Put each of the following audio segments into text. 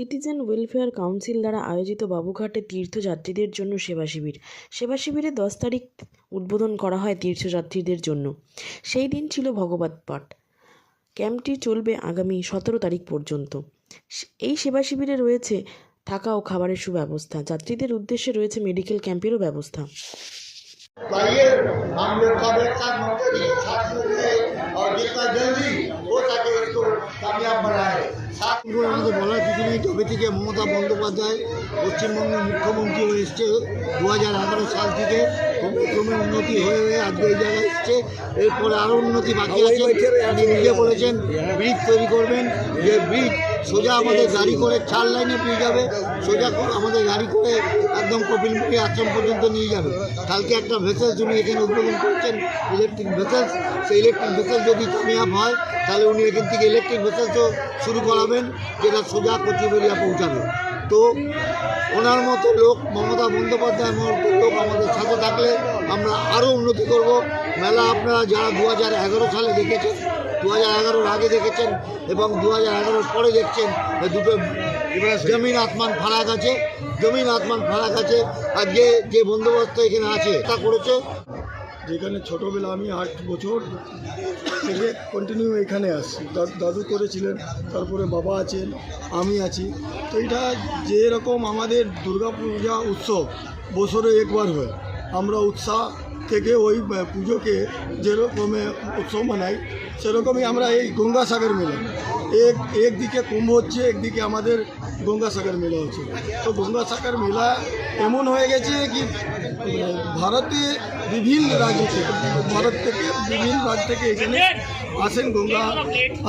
Citizen welfare council দ্বারা আয়োজিত বাবুঘাটে তীর্থযাত্রীদের জন্য সেবা শিবির। সেবা শিবিরে দশ তারিখ উদ্বোধন করা হয় তীর্থযাত্রীদের জন্য। সেই দিন ছিল ভগবত পাঠ। ক্যাম্পটি চলবে আগামী সতেরো তারিখ পর্যন্ত। এই সেবা শিবিরে রয়েছে থাকা ও খাবারের সুব্যবস্থা। যাত্রীদের উদ্দেশ্যে রয়েছে মেডিকেল ক্যাম্পেরও ব্যবস্থা। तो যবে থেকে মমতা বন্দ্যোপাধ্যায় পশ্চিমবঙ্গের মুখ্যমন্ত্রী হয়ে এসছে দু হাজার আঠারো সাল থেকে ক্রমে উন্নতি হয়ে হয়ে আজকে এই জায়গায় এসছে। এরপরে আরও উন্নতি বাকি আছে। নিজে বলেছেন ব্রিজ তৈরি করবেন। যে ব্রিজ সোজা আমাদের গাড়ি করে চার লাইনে পেয়ে যাবে, সোজা আমাদের গাড়ি করে একদম কপিলমুখী আশ্রম পর্যন্ত নিয়ে যাবে। কালকে একটা ভেসেলস উনি এখানে উদ্বোধন করছেন ইলেকট্রিক ভেসেলস সেই ইলেকট্রিক ভেসেলস যদি কামিয়াব হয়, তাহলে উনি এখান থেকে ইলেকট্রিক ভেসেলসও শুরু করাবেন, যেটা সোজা কচুবেরিয়া পৌঁছাবে। তো ওনার মতো লোক মমতা বন্দ্যোপাধ্যায় মতো লোক আমাদের সাথে থাকলে আমরা আরও উন্নতি করব। মেলা আপনারা যারা দু হাজার এগারো সালে দেখেছেন দু হাজার আগে দেখেছেন এবং দু হাজার পরে দেখছেন দুটো জমিন আসমান ফারাক আছে, জমিন আসমান ফারাক আছে আর যে যে বন্দোবস্ত এখানে আছে, তা করেছে। যেখানে ছোটোবেলা আমি আট বছর থেকে কন্টিনিউ এখানে আসছি। দাদু করেছিলেন, তারপরে বাবা আছেন, আমি আছি। তো এটা যেরকম আমাদের দুর্গা পূজা উৎসব বছরে একবার হয়, আমরা উৎসাহ থেকে ওই পুজোকে যেরকমে উৎসব মানাই, সেরকমই আমরা এই গঙ্গাসাগর মেলা এক একদিকে কুম্ভ হচ্ছে, একদিকে আমাদের গঙ্গাসাগর মেলা হচ্ছে। তো গঙ্গাসাগর মেলা এমন হয়ে গেছে কি, ভারতে বিভিন্ন রাজ্য থেকে, ভারত থেকে বিভিন্ন রাজ্য থেকে এখানে আসেন গঙ্গা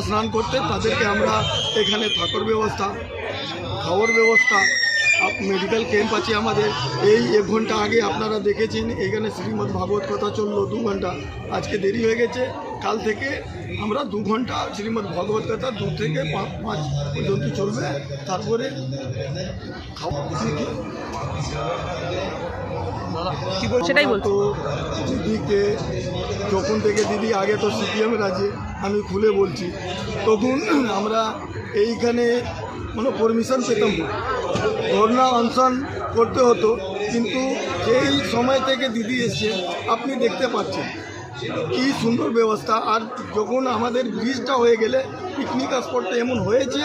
স্নান করতে। তাদেরকে আমরা এখানে থাকার ব্যবস্থা, খাওয়ার ব্যবস্থা মেডিকেল ক্যাম্প আছে আমাদের। এই এক ঘণ্টা আগে আপনারা দেখেছেন এখানে শ্রীমদ্ ভাগবত কথা চলল দু ঘণ্টা। আজকে দেরি হয়ে গেছে। কাল থেকে আমরা দু ঘণ্টা শ্রীমদ্ ভাগবত কথা দু থেকে পা- পাঁচ পর্যন্ত চলবে। তারপরে খাওয়া সেটাই দিদিকে যখন থেকে দিদি আগে তো সিপিএমের আছে আমি খুলে বলছি। তখন আমরা এইখানে মানে পারমিশন পেতাম। না। ধর্ণা অনশন করতে হতো, কিন্তু যেই সময় থেকে দিদি এসছে, আপনি দেখতে পাচ্ছেন কি সুন্দর ব্যবস্থা। আর যখন আমাদের ব্রিজটা হয়ে গেলে পিকনিক স্পটটা এমন হয়েছে,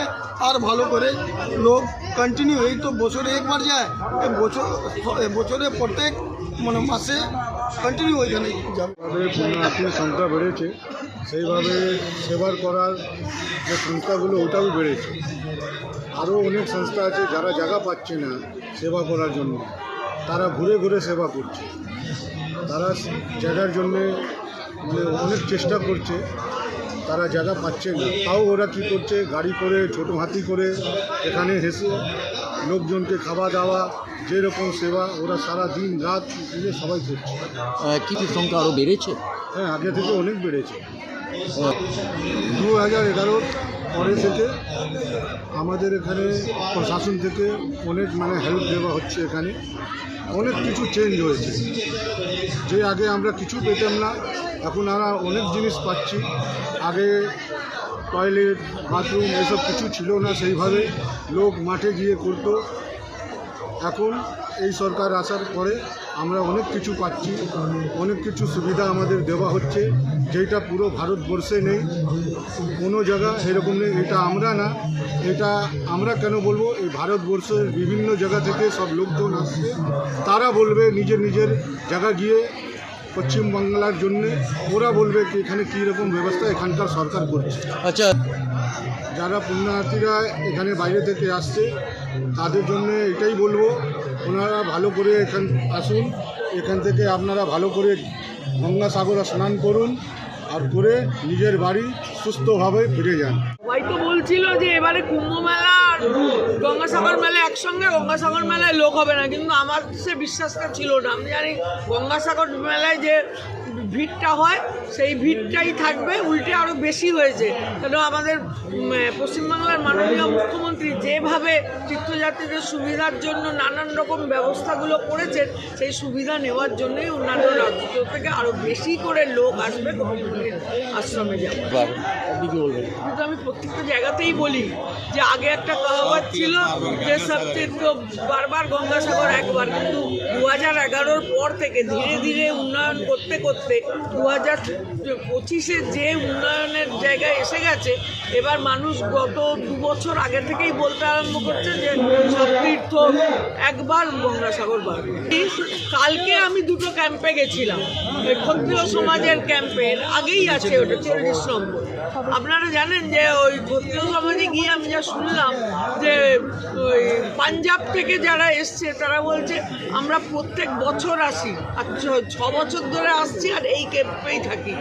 আর ভালো করে লোক কন্টিনিউ এই তো বছরে একবার যায় বছর বছরে প্রত্যেক মানে মাসে কন্টিনিউ ওইখানে যাবে। পুণ্যার্থীর সংখ্যা বেড়েছে। সেইভাবে সেবার করার যে সংস্থাগুলো ওটাও বেড়েছে। আরও অনেক সংস্থা আছে যারা জায়গা পাচ্ছে না সেবা করার জন্য। তারা ঘুরে ঘুরে সেবা করছে। তারা জায়গার জন্যে মানে অনেক চেষ্টা করছে তারা জায়গা পাচ্ছে না। তাও ওরা কী করছে গাড়ি করে ছোটো হাতি করে এখানে হেসে লোকজনকে খাওয়া দাওয়া যেরকম সেবা ওরা সারা দিন রাত সবাই করছে। কি সংখ্যা আরও বেড়েছে? হ্যাঁ আগে থেকে অনেক বেড়েছে। দু হাজার এগারোর পরে থেকে আমাদের এখানে প্রশাসন থেকে অনেক মানে হেল্প দেওয়া হচ্ছে এখানে। অনেক কিছু চেঞ্জ হয়েছে। যে আগে আমরা কিছু পেতাম না, এখন আমরা অনেক জিনিস পাচ্ছি। আগে টয়লেট বাথরুম এসব কিছু ছিল না সেইভাবে। লোক মাঠে গিয়ে করতো। এখন এই সরকার আসার পরে আমরা অনেক কিছু পাচ্ছি, অনেক কিছু সুবিধা আমাদের দেওয়া হচ্ছে, যেটা পুরো ভারতবর্ষে নেই। কোনো জায়গা এরকম নেই, এটা আমরা না, এটা আমরা কেন বলব? এই ভারতবর্ষের বিভিন্ন জায়গা থেকে সব লোকজন আসছে, তারা বলবে নিজের নিজের জায়গা গিয়ে পশ্চিমবাংলার জন্যে, ওরা বলবে কি এখানে কী রকম ব্যবস্থা এখানকার সরকার করছে। আচ্ছা যারা পুণ্যার্থীরা এখানে বাইরে থেকে আসছে, তাদের জন্য এটাই বলব, ওনারা ভালো করে এখান আসুন, এখান থেকে আপনারা ভালো করে গঙ্গাসাগরে স্নান করুন, আর করে নিজের বাড়ি সুস্থভাবে ফিরে যান। সবাই তো বলছিল যে এবারে কুম্ভ মেলা আর গঙ্গাসাগর মেলা একসঙ্গে, গঙ্গাসাগর মেলায় লোক হবে না, কিন্তু আমার সে বিশ্বাসটা ছিল না। আমি জানি গঙ্গাসাগর মেলায় যে ভিড়টা হয় সেই ভিড়টাই থাকবে উল্টে আরও বেশি হয়েছে। কেন আমাদের পশ্চিমবাংলার মাননীয় মুখ্যমন্ত্রী যেভাবে তীর্থযাত্রীদের সুবিধার জন্য নানান রকম ব্যবস্থাগুলো করেছেন সেই সুবিধা নেওয়ার জন্যই অন্যান্য রাজ্য থেকে আরও বেশি করে লোক আসবে আশ্রমে যাবে কিন্তু আমি প্রত্যেকটা জায়গাতেই বলি যে আগে একটা কাহাবাত ছিল যে সব তীর্থ বারবার গঙ্গাসাগর একবার কিন্তু দু হাজার এগারোর পর থেকে ধীরে ধীরে উন্নয়ন করতে করতে দু হাজার পঁচিশে যে উন্নয়নের জায়গায় এসে গেছে, এবার মানুষ গত দু বছর আগে থেকেই বলতে আরম্ভ করছে যে সব তীর্থ একবার গঙ্গাসাগর বাড়বে কালকে আমি দুটো ক্যাম্পে গেছিলাম ক্ষত্রিয় সমাজের ক্যাম্পের আগেই আছে ওটা চল্লিশ নম্বর। আপনারা জানেন যে ওই ক্ষত্রিয় সমাজে গিয়ে আমি যা শুনলাম যে ওই পাঞ্জাব থেকে যারা এসছে, তারা বলছে, আমরা প্রত্যেক বছর আসি, আর ছ বছর ধরে আসছি, আর এই ক্যাম্পেই থাকি।